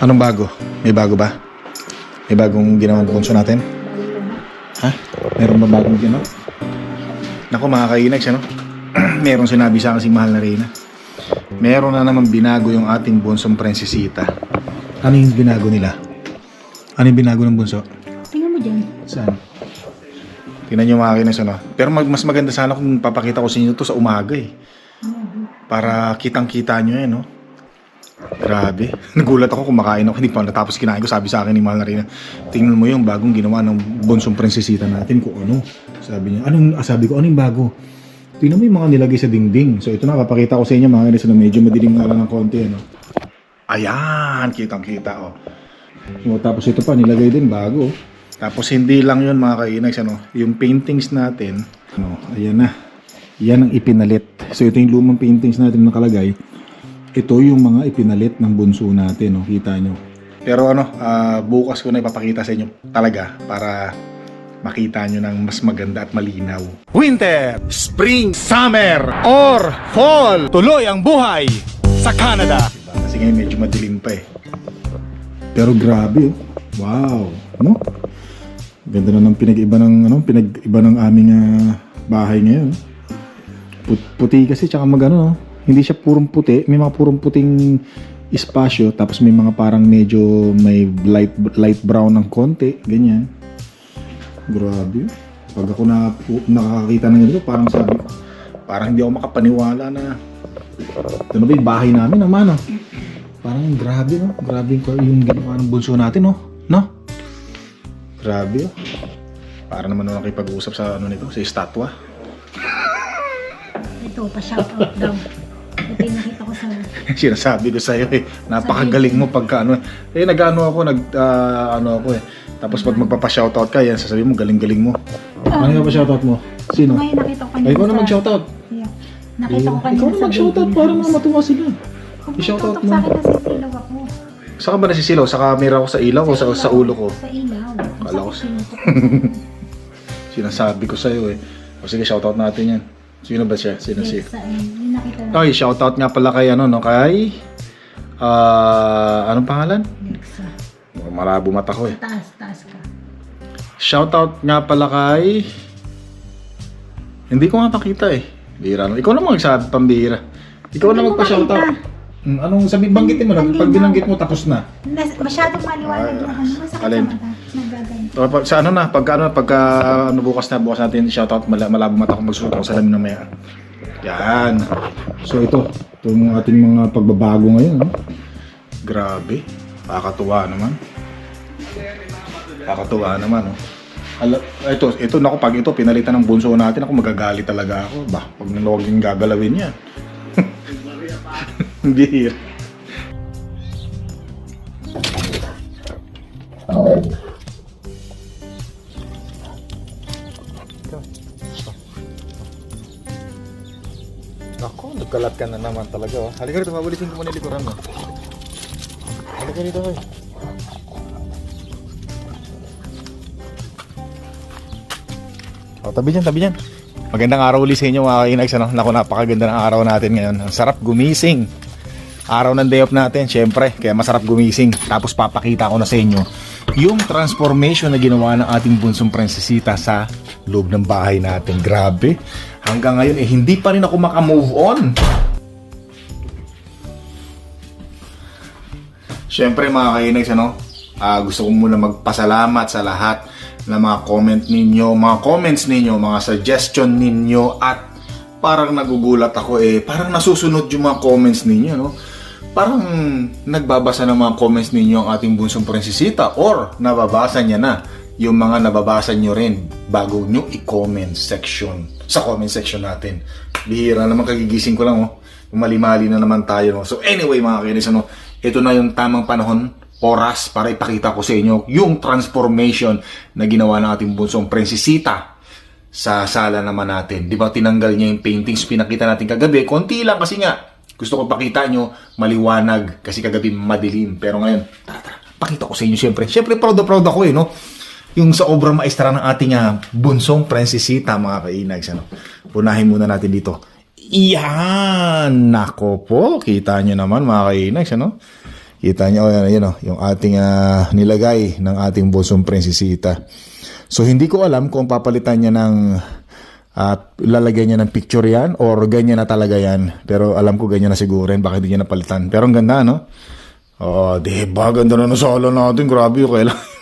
Anong bago? May bago ba? May bagong ginawang bunso natin? Ha? Meron ba bagong ginawa? Naku mga kainags, ano? Meron sinabi sa akin si Mahal na Reyna. Meron na naman binago yung ating bunsong prinsesita. Ano yung binago nila? Ano yung binago ng bunso? Tingnan mo dyan. Saan? Tingnan nyo mga kainags, ano? Pero mag, mas maganda sana kung papakita ko sa inyo to sa umaga eh. Para kitang-kita nyo eh, no? Grabe. Nagulat ako kumakain ako. Hindi pa natapos kinain ko. Sabi sa akin ni Mahal na Reyna, tingnan mo yung bagong ginawa ng bunsong prinsesita natin kung ano. Sabi niya, anong, ah, sabi ko, anong bago? Tingnan mo yung mga nilagay sa dingding. So ito na, papakita ko sa inyo mga kainis na medyo madilim nga lang ng konti. Ano? Ayan, kitang-kita oh. O, tapos ito pa, nilagay din bago. Tapos hindi lang yun mga kainags, ano, yung paintings natin, ano, ayan na. Yan ang ipinalit. So ito yung lumang paintings natin nakalagay. Ito yung mga ipinalit ng bunso natin, no? kita nyo. Pero ano, ah, bukas ko na ipapakita sa inyo talaga para makita nyo ng mas maganda at malinaw. Winter, Spring, Summer, or Fall. Tuloy ang buhay sa Canada. Diba? Kasi ngayon medyo madilim pa eh. Pero grabe, oh. wow, no? Ganda na ng pinag-iba ng ano, pinag-iba ng aming ah, bahay ngayon. Put- puti kasi tsaka magano, no? Hindi siya purong puti, may mga purong puting espasyo tapos may mga parang medyo may light light brown ng konti, ganyan. Grabe. Pag ako na nakakakita ng ganito, parang sabi parang hindi ako makapaniwala na na ba yung bahay namin naman, no? Parang grabe, no? Grabe yung, yung ginawa ng bunso natin, no? No? Grabe, oh. Para naman nung nakipag-usap sa ano nito, sa estatwa. Ito, pa-shoutout daw. Ito yung nakita ko sa... Sinasabi ko sa'yo, eh. Napakagaling mo pagka ano. Eh, nag-ano ako, nag, ah, ano ako, eh. Tapos pag magpapa-shoutout ka, yan, sasabihin mo, galing-galing mo. Ano yung pa-shoutout mo? Sino? Ngayon nakita ko kanina Ay, ikaw na sa- mag-shoutout. Yeah. Nakita ko kanina Ikaw na mag-shoutout para mga matuwa sila. I-shoutout tutok mo. sa akin na sisilaw ako. Saan ka ba nasisilaw? Sa camera ko, sa ilaw o sa, sa ulo ko? Sa ilaw. Kala ko Sa sinutok. Sinasabi ko sa'yo, eh. O sige, shoutout natin yan. Sino ba siya? Sino siya? Sa yung nakita ko. Ay, shoutout nga pala kay ano, no? Kay... Ah, anong pangalan? Nexa. Malabo mata ko eh. Taas, taas ka. Shoutout nga pala kay... Hindi ko nga makita eh. Bira no. Ikaw na magsabi, pambira. Ikaw na magpa-shoutout. makita. Hmm, anong sabi, banggitin mo na. Hindi Pag na. binanggit mo, tapos na. Nas- Masyadong maliwanag Ah, yung ano. Masakit alin? sa mata. Nagaganito. O, pag- sa ano na, pagka ano, pagka ano, bukas na, bukas natin, shoutout, mala, malabo mata ko magsuot ako sa lamin na maya. Yan. So ito, ito yung ating mga pagbabago ngayon. No? Grabe. Kakatuwa naman. Kakatuwa naman. No? Ala, ito, ito nako pag ito pinalitan ng bunso natin ako magagalit talaga ako. Ba, pag nalawag yung gagalawin yan. Bihira. ka na naman talaga. Oh. Halika rito, mabalisin ko muna yung likuran mo. Halika rito, hoy. O, tabi dyan, tabi dyan. Magandang araw ulit sa inyo mga kainags. Ano? Naku, napakaganda ng araw natin ngayon. Ang sarap gumising. Araw ng day off natin, syempre. Kaya masarap gumising. Tapos papakita ko na sa inyo yung transformation na ginawa ng ating bunsong prinsesita sa loob ng bahay natin. Grabe. Hanggang ngayon, eh, hindi pa rin ako makamove on. Siyempre mga kainags, ano, ah, gusto ko muna magpasalamat sa lahat ng mga comment ninyo, mga comments ninyo, mga suggestion ninyo at parang nagugulat ako eh, parang nasusunod yung mga comments ninyo, no? Parang nagbabasa ng mga comments ninyo ang ating bunsong prinsesita or nababasa niya na yung mga nababasa nyo rin bago nyo i-comment section sa comment section natin. Bihira naman kagigising ko lang oh. Mali-mali na naman tayo no. So anyway mga kinis ano, ito na yung tamang panahon oras para ipakita ko sa inyo yung transformation na ginawa ng ating bunsong prinsesita sa sala naman natin. Di ba tinanggal niya yung paintings pinakita natin kagabi? Konti lang kasi nga gusto ko pakita nyo maliwanag kasi kagabi madilim. Pero ngayon, tara, tara, pakita ko sa inyo siyempre. Siyempre proud na proud ako eh, no? Yung sa obra maestra ng ating ah, bunsong prinsesita, mga kainags. Ano? Punahin muna natin dito. Iyan! Nako po, kita nyo naman mga kainags. Ano? Kita niyo, oh, yun, oh, yung ating ah, nilagay ng ating bonsong prinsesita. So, hindi ko alam kung papalitan niya ng at lalagyan niya ng picture yan or ganyan na talaga yan. Pero alam ko ganyan na siguro yan. Bakit hindi niya napalitan? Pero ang ganda, no? Oo, di ba? Ganda na ng solo natin. Grabe yung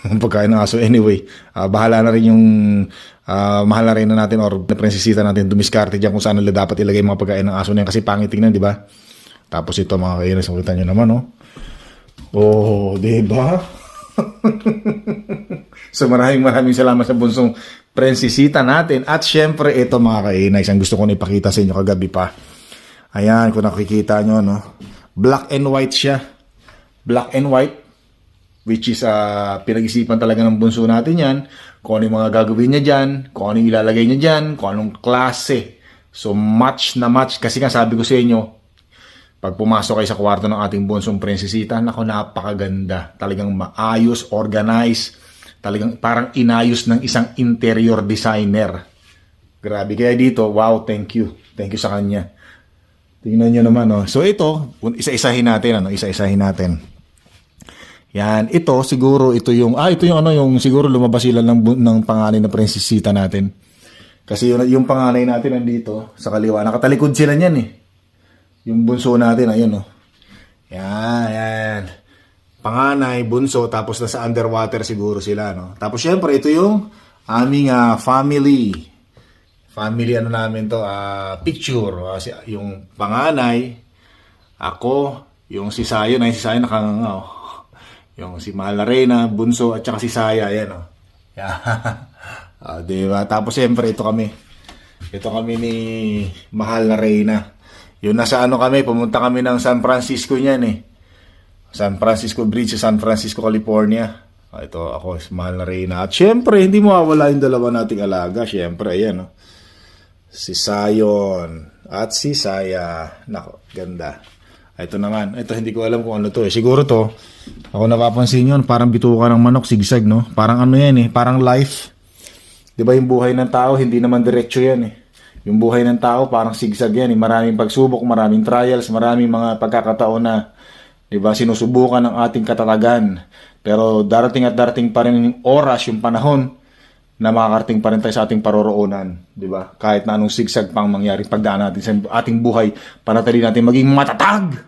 yung pagkain ng aso. Anyway, ah, bahala na rin yung ah, mahal na rin na natin or na prinsesita natin dumiskarte dyan kung saan nila dapat ilagay mga pagkain ng aso na yan kasi pangit tingnan, di ba? Tapos ito mga kainis, makita nyo naman, no? Oh, di ba? so maraming maraming salamat sa bunsong prinsesita natin. At syempre, ito mga kainay, ang gusto ko na ipakita sa inyo kagabi pa. Ayan, kung nakikita nyo, no? Black and white siya. Black and white. Which is, ah, pinag-isipan talaga ng bunso natin yan. Kung ano yung mga gagawin niya dyan, kung ano yung ilalagay niya dyan, kung anong klase. So, match na match. Kasi nga sabi ko sa inyo, pag pumasok kayo sa kwarto ng ating bunsong prinsesita, nako napakaganda. Talagang maayos, organized. Talagang parang inayos ng isang interior designer. Grabe. Kaya dito, wow, thank you. Thank you sa kanya. Tingnan nyo naman, no? So ito, isa-isahin natin, ano? Isa-isahin natin. Yan, ito siguro ito yung ah ito yung ano yung siguro lumabas sila ng ng panganay na prinsesita natin. Kasi yung, yung panganay natin nandito sa kaliwa, nakatalikod sila niyan eh. Yung bunso natin, ayun oh. Yan, yan. Panganay, bunso, tapos nasa underwater siguro sila, no? Tapos syempre, ito yung aming ah, family. Family ano namin to, ah, picture. Si- yung panganay, ako, yung si Sayo, na si Sayo nakanganga, oh. Yung si Mahal na Reyna, bunso, at saka si Saya, yan, oh. Yan. ah, di ba? Tapos syempre, ito kami. Ito kami ni Mahal na Reyna. Yung nasa ano kami, pumunta kami ng San Francisco niyan eh. San Francisco Bridge sa San Francisco, California. Ah, ito ako, si Mahal na Reyna. At syempre, hindi mawawala yung dalawa nating alaga. Syempre, ayan oh. Si Sayon at si Saya. Nako, ganda. Ito naman. Ito hindi ko alam kung ano to eh. Siguro to, ako napapansin yun, parang bituka ng manok, sigsag, no? Parang ano yan eh, parang life. Di ba yung buhay ng tao, hindi naman diretso yan eh. Yung buhay ng tao, parang sigsag yan eh. Maraming pagsubok, maraming trials, maraming mga pagkakataon na, di ba, sinusubukan ng ating katatagan. Pero darating at darating pa rin yung oras, yung panahon, na makakarating pa rin tayo sa ating paroroonan, di ba? Kahit na anong sigsag pang mangyari pagdaan natin sa ating buhay, panatili natin maging matatag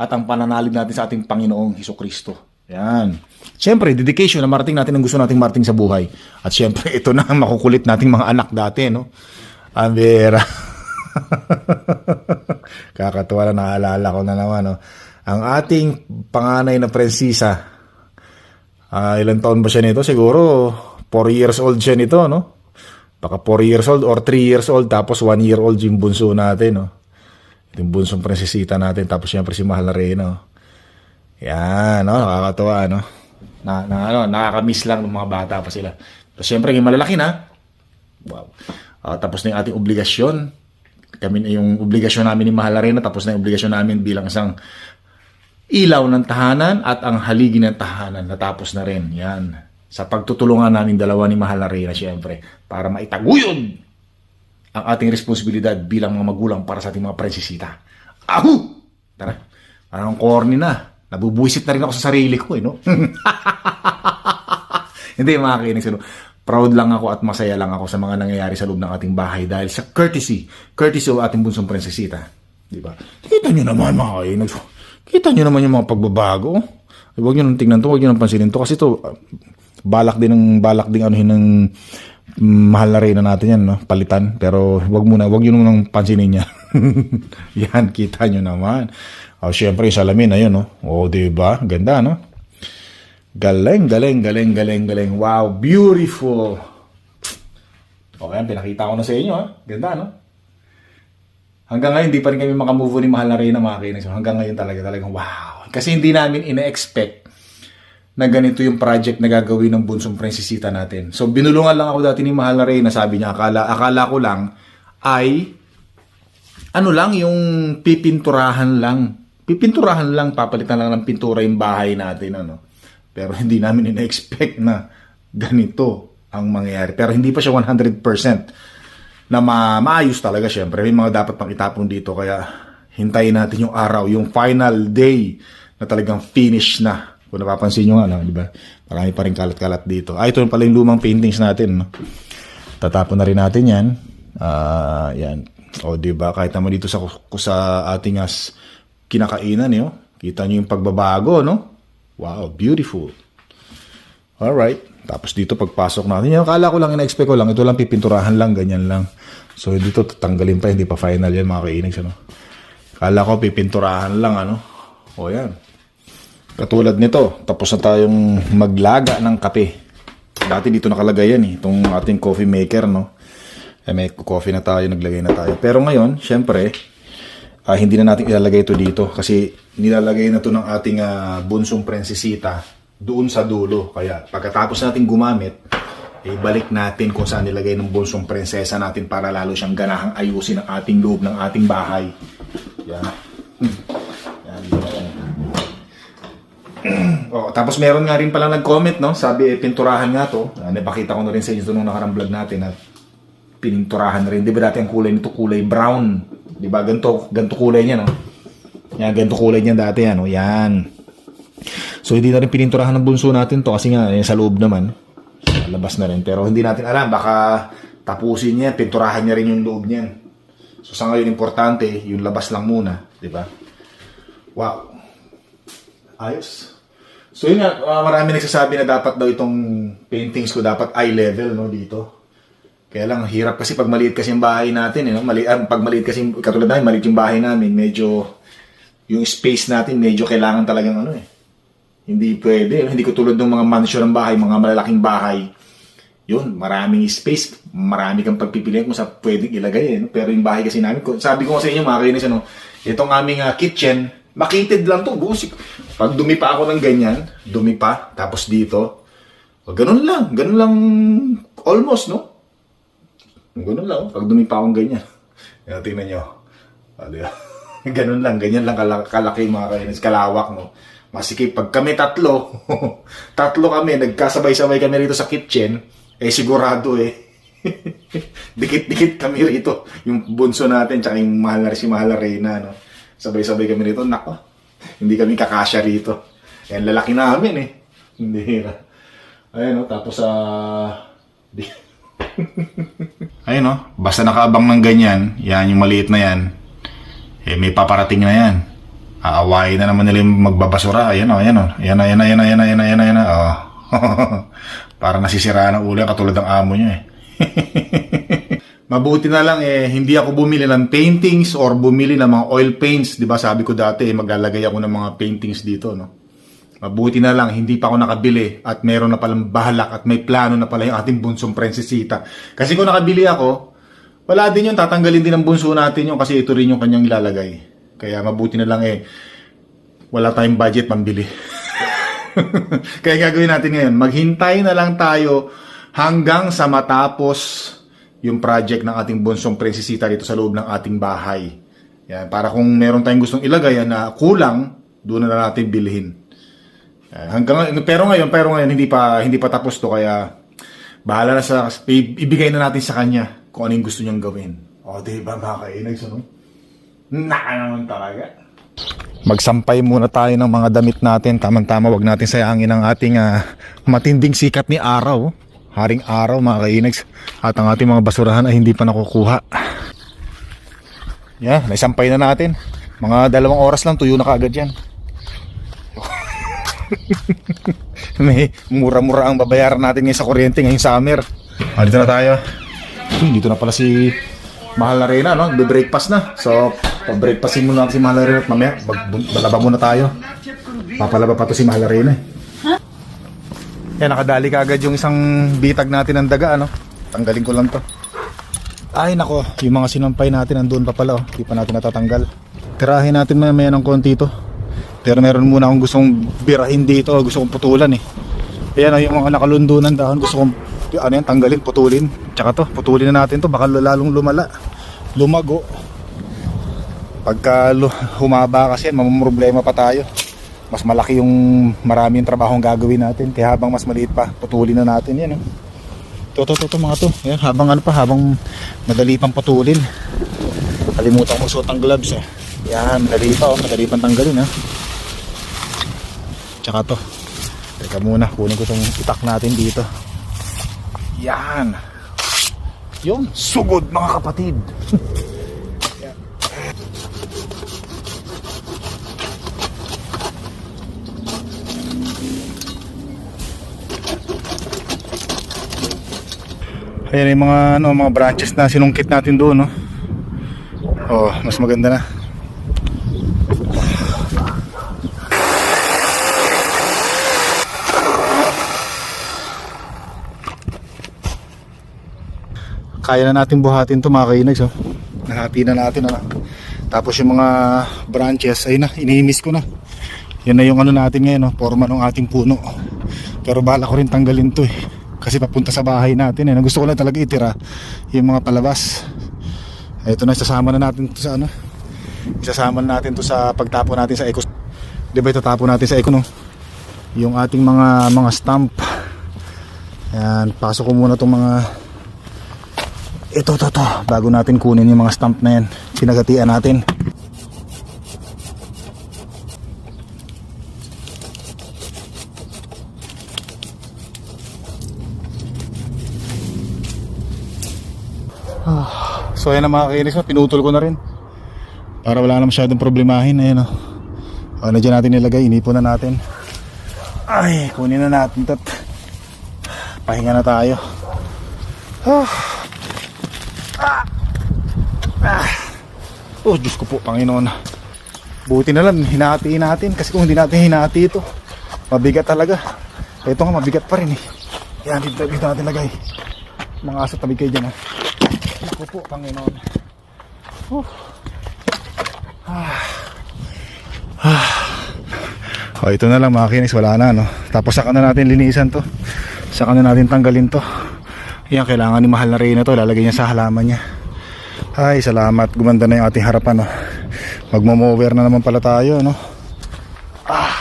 at ang pananalig natin sa ating Panginoong Heso Kristo. Yan. Siyempre, dedication na marating natin ang gusto nating marating sa buhay. At siyempre, ito na ang makukulit nating mga anak dati, no? Ang bihira. Kakatawa na naalala ko na naman, no? Ang ating panganay na prinsesa, ah ilan taon ba siya nito? Siguro 4 years old siya nito, no? Baka 4 years old or 3 years old tapos 1 year old yung bunso natin, no? Yung bunsong prinsesita natin tapos siyempre si Mahal na Reyna, no? Yan, no? Nakakatawa, no? Na, na, ano, nakakamiss lang ng mga bata pa sila. Pero siyempre, yung malalaki na. Wow. Ah, tapos na yung ating obligasyon. Kami yung obligasyon namin ni Mahal na Reyna, tapos na yung obligasyon namin bilang isang ilaw ng tahanan at ang haligi ng tahanan natapos na rin. Yan. Sa pagtutulungan namin dalawa ni Mahal na Reyna, syempre, para maitaguyod ang ating responsibilidad bilang mga magulang para sa ating mga prinsesita. Ahu! Tara. Parang corny na. Nabubuisit na rin ako sa sarili ko, eh, no? Hindi, mga kainis, ano? Proud lang ako at masaya lang ako sa mga nangyayari sa loob ng ating bahay dahil sa courtesy, courtesy of ating bunsong prinsesita. Di ba? Kita nyo naman, mga kainis. Kita nyo naman yung mga pagbabago. Huwag nyo nang tingnan to, huwag nyo nang pansinin to kasi to, ah, balak din ng balak din anuhin ng mahal na reyna natin yan, no? Palitan. Pero wag muna, wag yun nang pansinin niya. yan, kita nyo naman. Oh, syempre, yung salamin, ayun, no? Oh, di ba? Ganda, no? Galing, galing, galing, galing, galing. Wow, beautiful. Okay, pinakita ko na sa inyo, ha? Ganda, no? Hanggang ngayon, hindi pa rin kami makamove on ni Mahal na Reyna, mga kainis. Hanggang ngayon talaga, talagang wow. Kasi hindi namin ina-expect na ganito yung project na gagawin ng bunsong prinsesita natin. So, binulungan lang ako dati ni Mahal na Reyna. Sabi niya, akala, akala ko lang ay ano lang, yung pipinturahan lang. Pipinturahan lang, papalitan lang ng pintura yung bahay natin. Ano? Pero hindi namin ina-expect na ganito ang mangyayari. Pero hindi pa siya 100% na ma maayos talaga syempre. May mga dapat pang itapon dito kaya hintayin natin yung araw, yung final day na talagang finish na. Kung napapansin nyo nga, no, di ba? Marami pa rin kalat-kalat dito. Ah, ito pala yung lumang paintings natin. No? Tatapon na rin natin yan. Ah, yan. O, di ba? Kahit naman dito sa, sa ating as kinakainan, eh, oh. Kita nyo yung pagbabago, no? Wow, beautiful. Alright. Tapos dito pagpasok natin, yung kala ko lang, ina-expect ko lang, ito lang pipinturahan lang, ganyan lang. So dito tatanggalin pa, hindi pa final yan mga kainags, ano. Kala ko pipinturahan lang, ano. O yan. Katulad nito, tapos na tayong maglaga ng kape. Dati dito nakalagay yan eh, itong ating coffee maker, no. Eh, may coffee na tayo, naglagay na tayo. Pero ngayon, syempre, ah, hindi na natin ilalagay ito dito kasi nilalagay na to ng ating ah, bunsong prinsesita doon sa dulo. Kaya pagkatapos natin gumamit, eh, balik natin kung saan nilagay ng bunsong prinsesa natin para lalo siyang ganahang ayusin ang ating loob ng ating bahay. Yan. Yan. Oh, tapos meron nga rin pala nag-comment, no? Sabi, eh, pinturahan nga to. Uh, napakita ko na rin sa inyo nung nakarang vlog natin at pininturahan na rin. Di ba dati ang kulay nito kulay brown? Di ba? Ganto, ganto kulay niya, no? Yan, ganto kulay niya dati, ano? Yan. So, hindi na rin pininturahan ng bunso natin to kasi nga, eh, sa loob naman. Labas na rin. Pero hindi natin alam, baka tapusin niya, pinturahan niya rin yung loob niyan. So, sa ngayon, importante, yung labas lang muna. Di ba? Wow. Ayos. So yun nga, uh, marami nagsasabi na dapat daw itong paintings ko dapat eye level no dito. Kaya lang hirap kasi pag maliit kasi yung bahay natin, eh, no? Mali, ah, pag maliit kasi katulad namin, maliit yung bahay namin, medyo yung space natin medyo kailangan talagang ano eh. Hindi pwede, hindi ko tulad ng mga mansion ng bahay, mga malalaking bahay. Yun, maraming space, marami kang pagpipilian kung sa pwedeng ilagay eh. No? Pero yung bahay kasi namin, sabi ko sa inyo mga kainis, ano, itong aming ah, kitchen, makitid lang to, busik. Pag dumi pa ako ng ganyan, dumi pa, tapos dito, o, ganun lang, ganun lang, almost, no? Ganun lang, pag dumi pa akong ganyan. Yan, tingnan nyo. O, di ba? ganun lang, ganyan lang kala- kalaki mga kainis, kalawak, no? Masikip, pag kami tatlo, tatlo kami, nagkasabay-sabay kami rito sa kitchen, eh sigurado eh. Dikit-dikit kami rito. Yung bunso natin, tsaka yung mahal na si Mahal na Reyna, no? Sabay-sabay kami rito. Nako, hindi kami kakasya rito. Eh, lalaki namin eh. Hindi na. Ayun, no? Tapos, ah... di- Ayun, no? Basta nakaabang ng ganyan, yan, yung maliit na yan, eh, may paparating na yan. Aawayin na naman nila yung magbabasura. Ayan, o, ayan, o. Ayan, ayan, ayan, ayan, ayan, ayan, ayan, oh. Parang nasisiraan ang ulo yan, katulad ng amo niya eh. Mabuti na lang eh hindi ako bumili ng paintings or bumili ng mga oil paints, 'di ba? Sabi ko dati eh, maglalagay ako ng mga paintings dito, no. Mabuti na lang hindi pa ako nakabili at meron na palang bahalak at may plano na pala yung ating bunsong prinsesita. Kasi kung nakabili ako, wala din yun, tatanggalin din ng bunso natin yun kasi ito rin yung kanyang ilalagay. Kaya mabuti na lang eh, wala tayong budget pambili. Kaya gagawin natin ngayon, maghintay na lang tayo hanggang sa matapos yung project ng ating bunsong prinsesita dito sa loob ng ating bahay. Yan, para kung meron tayong gustong ilagay na kulang, doon na natin bilhin. Hanggang pero ngayon, pero ngayon hindi pa hindi pa tapos to kaya bahala na sa ibigay na natin sa kanya kung ano yung gusto niyang gawin. O, di ba mga kainags, ano? Naka naman talaga. Magsampay muna tayo ng mga damit natin. Tamang-tama, wag natin sayangin ang ating ah, matinding sikat ni araw. Haring araw mga kainags. At ang ating mga basurahan ay hindi pa nakukuha. Yan, naisampay na natin. Mga dalawang oras lang, tuyo na kagad yan. May mura-mura ang babayaran natin ngayon sa kuryente ngayong summer. Ah, dito na tayo. Hmm, dito na pala si Mahal na Reyna, no? Be-breakfast na. So, pag-breakfastin muna natin si Mahal na Reyna at mamaya, balaba muna tayo. Papalaba pa to si Mahal na Reyna. Eh. Yan, nakadali ka agad yung isang bitag natin ng daga, ano? Tanggalin ko lang to. Ay, nako, yung mga sinampay natin nandun pa pala, oh. Hindi pa natin natatanggal. Tirahin natin mamaya ng konti to. Pero meron muna akong gustong birahin dito, gusto kong putulan eh. Ayan, oh, yung mga nakalundunan dahon, gusto kong ano yan, tanggalin, putulin. Tsaka to, putulin na natin to, baka lalong lumala. Lumago. Pagka humaba kasi yan, mamumroblema pa tayo. Mas malaki yung maraming trabaho ang gagawin natin. Kaya habang mas maliit pa, putulin na natin yan. Oh. To, to, to, to, mga to. Ayan, habang ano pa, habang madali pang putulin. Kalimutan ko magsuot ng gloves eh. Yan, madali pa, oh, madali pang tanggalin ha. tsaka to. Teka muna, kunin ko itong itak natin dito. Yan. Yun, sugod mga kapatid. Ayan yung mga ano, mga branches na sinungkit natin doon, no. Oh, mas maganda na. Kaya na natin buhatin to mga kainags, oh. Nahati na natin, ano. Tapos yung mga branches, ay na, iniimis ko na. Yan na yung ano natin ngayon, no, forma ng ating puno. Pero bala ko rin tanggalin to eh. Kasi papunta sa bahay natin eh. Gusto ko lang talaga itira yung mga palabas. Ito na, isasama na natin to sa ano. Isasama na natin to sa pagtapo natin sa eco. Di ba itatapo natin sa eco no? Yung ating mga mga stamp. Yan, pasok ko muna tong mga ito to to bago natin kunin yung mga stamp na yan. Pinagatian natin. So ayan na mga kainis mo, pinutol ko na rin. Para wala na masyadong problemahin. Ayan o. O, na dyan natin nilagay, inipon na natin. Ay, kunin na natin tat. Pahinga na tayo. Ah. Ah. Ah. Oh, Diyos ko po, Panginoon. Buti na lang, hinati natin. Kasi kung hindi natin hinati ito, mabigat talaga. Ito nga, mabigat pa rin eh. Yan, dito, dito natin lagay. Mga aso, tabi kayo dyan ha. Ako po, Panginoon. Whew. Ah. Ah. O, ito na lang mga kinis, wala na, no? Tapos saka na natin linisan to. Saka na natin tanggalin to. Yan, kailangan ni mahal na Reyna to. Lalagay niya sa halaman niya. Ay, salamat. Gumanda na yung ating harapan, no? Magmamover na naman pala tayo, no? Ah.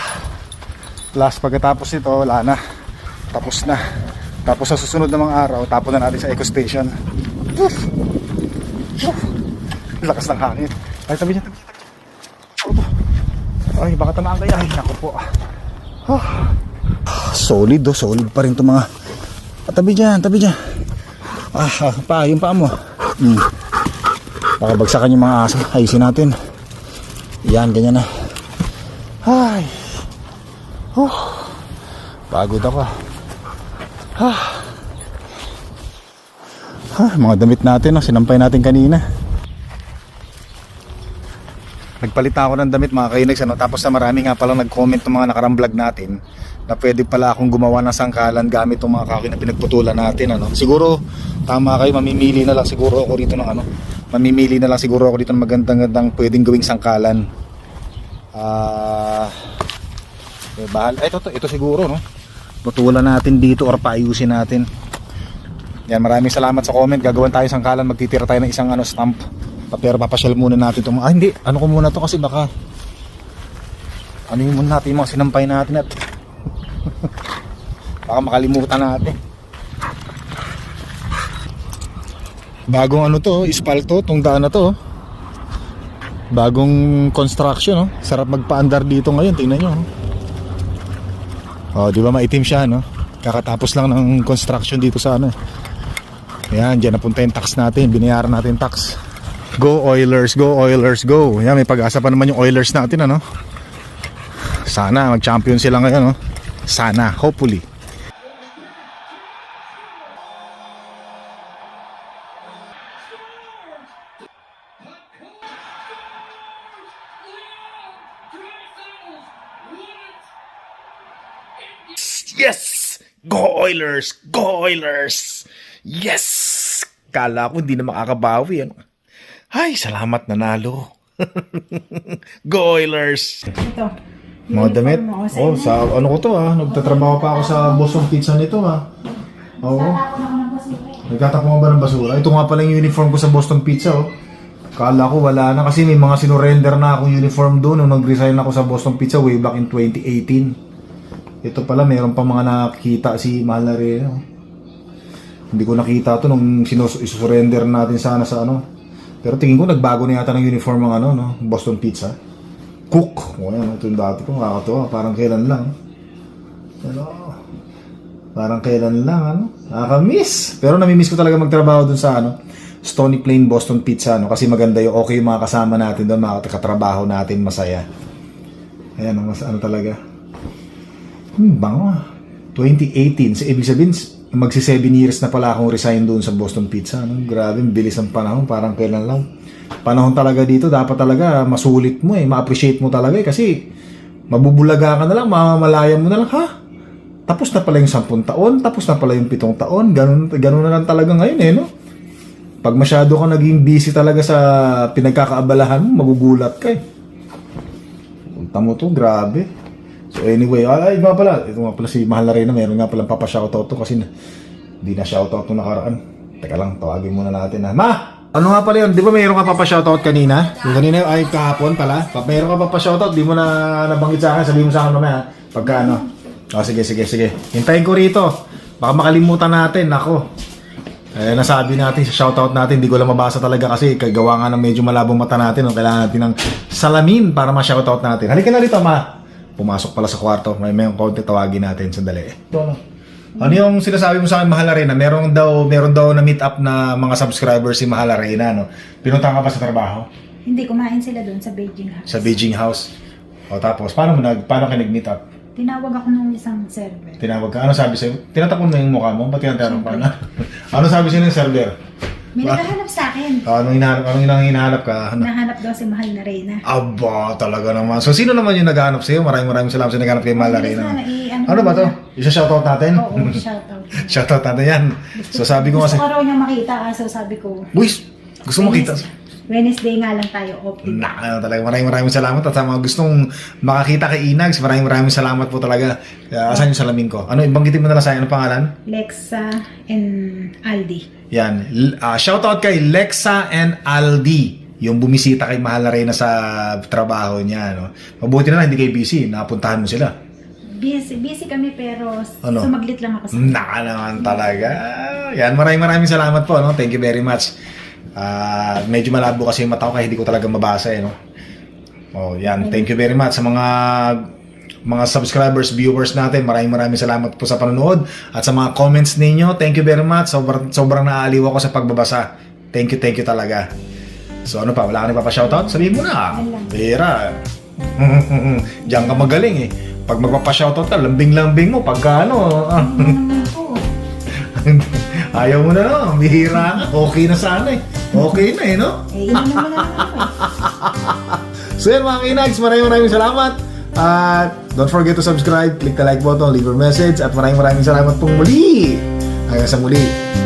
Last pagkatapos nito, wala na. Tapos na. Tapos sa susunod na mga araw, tapon na natin sa eco station. Lakas ng hangin. Ay, tabi niya, tabi niya. Ay, baka tamaan kaya. Ay, naku po. Ah. Solid, oh. Solid pa rin itong mga... Ah, tabi dyan, tabi dyan. Ah, ah, pa, yung paa mo. Hmm. Baka bagsakan yung mga aso. Ayusin natin. Yan, ganyan na. Ay. Oh. Pagod ako. Ah. Ah, mga damit natin, no? sinampay natin kanina. Nagpalit na ako ng damit mga kainags, ano? tapos na marami nga palang nag-comment ng mga nakarang vlog natin na pwede pala akong gumawa ng sangkalan gamit ng mga kahoy na pinagputulan natin. Ano? Siguro, tama kayo, mamimili na lang siguro ako rito ng ano, mamimili na lang siguro ako dito ng magandang-gandang pwedeng gawing sangkalan. Ah, eh, bahal. Ito, ito, ito siguro, no? Putulan natin dito or paayusin natin. Yan, maraming salamat sa comment. Gagawin tayo sangkalan, magtitira tayo ng isang ano stamp. Pero papasyal muna natin itong Ah, hindi. Ano ko muna to kasi baka ano yung muna natin yung mga sinampay natin at baka makalimutan natin. Bagong ano to, ispalto, tong daan na to. oh. Bagong construction, no? Sarap magpaandar dito ngayon, tingnan nyo. Oh, di ba maitim siya, no? Kakatapos lang ng construction dito sa ano. Yan, dyan napunta yung tax natin. Binayaran natin tax. Go Oilers, go Oilers, go. Yan, may pag-asa pa naman yung Oilers natin, ano? Sana, mag-champion sila ngayon, no? Sana, hopefully. Yes! Go Oilers! Go Oilers! Yes! Kala ko hindi na makakabawi. Ano? Ay, salamat nanalo. Go Oilers! Ito. Mga damit? Oh, sa ano ko to ah. Nagtatrabaho pa ako sa Boston Pizza nito ah. Oo. Eh. Nagtatapon ba ng basura? Ito nga pala yung uniform ko sa Boston Pizza oh. Kala ko wala na kasi may mga sinurrender na akong uniform doon nung nag-resign ako sa Boston Pizza way back in 2018. Ito pala meron pa mga nakikita si rin. oh. Hindi ko nakita to nung sinus- isusurrender natin sana sa ano. Pero tingin ko nagbago na yata ng uniform ng ano, no? Boston Pizza. Cook. O yan, ito yung dati ko. Nakakatawa. Parang kailan lang. Ano? Parang kailan lang, ano? Nakaka-miss. Pero namimiss ko talaga magtrabaho dun sa, ano, Stony Plain Boston Pizza, ano? Kasi maganda yung okay yung mga kasama natin doon, mga katrabaho natin, masaya. Ayan, ang mas, ano talaga. Hmm, bango ah. 2018. So, ibig sabihin, magsi 7 years na pala akong resign doon sa Boston Pizza. Ano? Grabe, bilis ang panahon. Parang kailan lang. Panahon talaga dito, dapat talaga masulit mo eh. Ma-appreciate mo talaga eh. Kasi mabubulaga ka na lang, mamamalaya mo na lang, ha? Tapos na pala yung 10 taon, tapos na pala yung 7 taon. Ganun, ganun na lang talaga ngayon eh, no? Pag masyado ka naging busy talaga sa pinagkakaabalahan mo, magugulat ka eh. Punta mo to, grabe. So anyway, ay, ay nga pala, ito nga pala si Mahal na Reyna, meron nga pala papa-shoutout to kasi hindi na shoutout to nakaraan. Teka lang, tawagin muna natin ha. Ma! Ano nga pala yun? Di ba mayroon ka papa-shoutout kanina? Yung kanina, ay kahapon pala. Pa, mayroon ka papa-shoutout, di mo na nabanggit sa akin, sabihin mo sa akin mamaya. Pagka ano. O sige, sige, sige. Hintayin ko rito. Baka makalimutan natin, ako. Eh, nasabi natin sa shoutout natin, hindi ko lang mabasa talaga kasi kagawa nga ng medyo malabong mata natin. No? Kailangan natin ng salamin para ma-shoutout natin. Halika na rito, ma. Pumasok pala sa kwarto. May may konti tawagin natin. Sandali. Ito, no? Ano yung sinasabi mo sa akin, Mahal Arena? Meron daw, meron daw na meet up na mga subscribers si Mahal Arena, no? Pinunta ka pa sa trabaho? Hindi, kumain sila doon sa Beijing House. Sa Beijing House. O tapos, paano mo nag, paano ka nag-meet up? Tinawag ako ng isang server. Tinawag ka. Ano sabi sa'yo? Tinatakon mo yung mukha mo? Ba't tinatanong ka na? ano sabi sa'yo ng server? May naghahanap sa akin. Ah, anong hinahanap, anong hinahanap, hinahanap ka? Ano? Nahanap daw si Mahal na Reyna. Aba, talaga naman. So, sino naman yung naghahanap sa'yo? Maraming maraming salamat sa naghahanap kay Mahal na, i- ano Ano ba to? Isa-shoutout natin? Oo, shoutout. Shoutout natin yan. So, sabi ko Gusto kasi, ko raw niya makita, ah, so sabi ko, Boys, gusto mo kita? Wednesday nga lang tayo open. Na, ano, talaga maraming maraming salamat at sa mga gustong makakita kay Inags, maraming maraming salamat po talaga. Uh, asan yung salamin ko? Ano, ibanggitin mo na lang sa ano pangalan? Lexa and Aldi. Yan. L- ah, shoutout kay Lexa and Aldi. Yung bumisita kay Mahal na Reyna sa trabaho niya. No? Mabuti na lang, hindi kayo busy. Napuntahan mo sila. Busy, busy kami pero Ano? sumaglit lang ako sa Naka naman talaga. Yan, maraming maraming salamat po. No? Thank you very much. Ah, medyo malabo kasi yung mata ko kaya hindi ko talaga mabasa. Eh, no? Oh, yan. Thank you very much sa mga mga subscribers, viewers natin. Maraming maraming salamat po sa panonood at sa mga comments ninyo. Thank you very much. Sobrang sobrang naaaliw ako sa pagbabasa. Thank you, thank you talaga. So ano pa, wala ka na papashoutout? Sabihin mo na. Pera. Diyan ka magaling eh. Pag magpapashoutout ka, lambing-lambing mo. Pagka ano, ah? ayaw mo na no. Bihira ka. Okay na sana eh. Okay na eh, no? Eh, yun naman eh. So yan mga kinags, maraming maraming salamat. At don't forget to subscribe, click the like button, leave your message, at maraming maraming salamat pong muli. Hanggang sa muli.